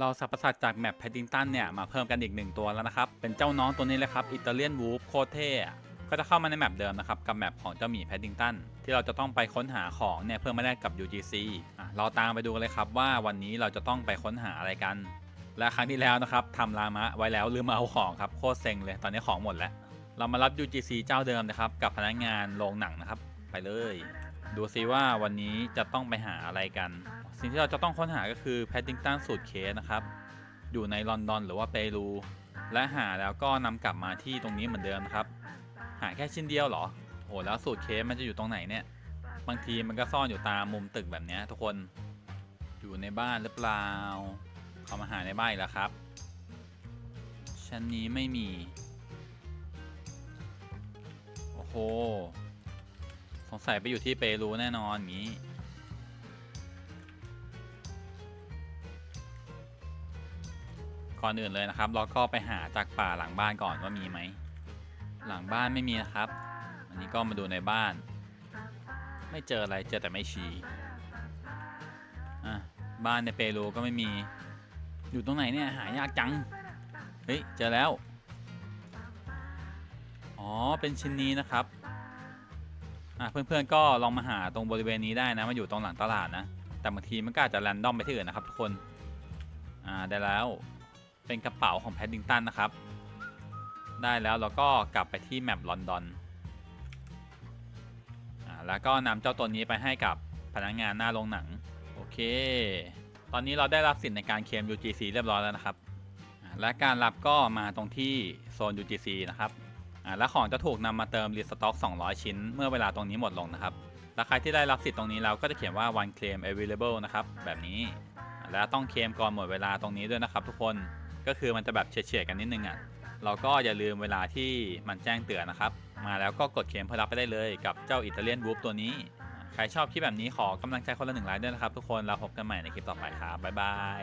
เราสับประสาทจากแมปแพดดิงตันเนี่ยมาเพิ่มกันอีกหนึ่งตัวแล้วนะครับ เป็นเจ้าน้องตัวนี้เลยครับอิตาเลียนวูฟโคเท่ก็จะเข้ามาในแมปเดิมนะครับกับแมปของเจ้าหมีแพดดิงตันที่เราจะต้องไปค้นหาของเนี่ยเพื่อมาแลกกับ UGC อะเราตามไปดูกันเลยครับว่าวันนี้เราจะต้องไปค้นหาอะไรกัน และครั้งที่แล้วนะครับทำรามะไว้แล้วลืมมาเอาของครับโคตรเซ็งเลยตอนนี้ของหมดแล้ว เรามารับ UGC เจ้าเดิมนะครับกับพนักงานโรงหนังนะครับ ไปเลย ดูซิว่าวันนี้จะต้องไปหาอะไรกัน สิ่งที่เราจะต้องค้นหาก็คือแพดดิงตันสูตรเคสนะครับ อยู่ในลอนดอนหรือว่าเปรู และหาแล้วก็นำกลับมาที่ตรงนี้เหมือนเดิมนะครับ หาแค่ชิ้นเดียวเหรอโหแล้วสูตรเคสมันจะอยู่ตรงไหนเนี่ย บางทีมันก็ซ่อนอยู่ตามมุมตึกแบบนี้ทุกคน อยู่ในบ้านหรือเปล่า เขามาหาในบ้านอีกแล้วครับ ชั้นนี้ไม่มี โอ้โห สงสัยไปอยู่ที่เปรูแน่นอนอย่างนี้ ก่อนอื่นเลยนะครับเราก็ไปหาจากป่าหลังบ้านก่อนว่ามีไหม หลังบ้านไม่มีนะครับ อันนี้ก็มาดูในบ้าน ไม่เจออะไรเจอแต่ไม่ชีอะบ้านในเปรูก็ไม่มี อยู่ตรงไหนเนี่ยหายากจัง เฮ้ยเจอแล้ว อ๋อเป็นชิ้นนี้นะครับ อะเพื่อนๆก็ลองมาหาตรงบริเวณนี้ได้นะมาอยู่ตรงหลังตลาดนะ แต่บางทีมันก็อาจจะแรนดอมไปที่อื่นนะครับทุกคนอ่าได้แล้วเป็นกระเป๋าของแพดดิงตันนะครับ ได้แล้วเราก็กลับไปที่แมปลอนดอนอ่าแล้วก็นำเจ้าตัวนี้ไปให้กับพนักงานหน้าโรงหนังโอเค ตอนนี้เราได้รับสิทธิ์ในการเคลม UGC เรียบร้อยแล้วนะครับ และการรับก็มาตรงที่โซน UGC นะครับ อ่าและของจะถูกนำมาเติมรีสต็อก 200 ชิ้น เมื่อเวลาตรงนี้หมดลงนะครับและใครที่ได้รับสิทธิ์ตรงนี้แล้วก็จะเขียนว่า one claim available นะครับแบบนี้ และต้องเคลมก่อนหมดเวลาตรงนี้ด้วยนะครับ ทุกคนก็คือมันจะแบบเฉียดๆกันนิดนึงอะเราก็อย่าลืมเวลาที่มันแจ้งเตือนนะครับ มาแล้วก็กดเคลมเพื่อรับไปได้เลยกับเจ้าอิตาเลียนวูฟตัวนี้ ใครชอบคลิปแบบนี้ขอกำลังใจคนละหนึ่งไลค์ด้วยนะครับทุกคนเราพบกันใหม่ในคลิปต่อไปครับบ๊ายบาย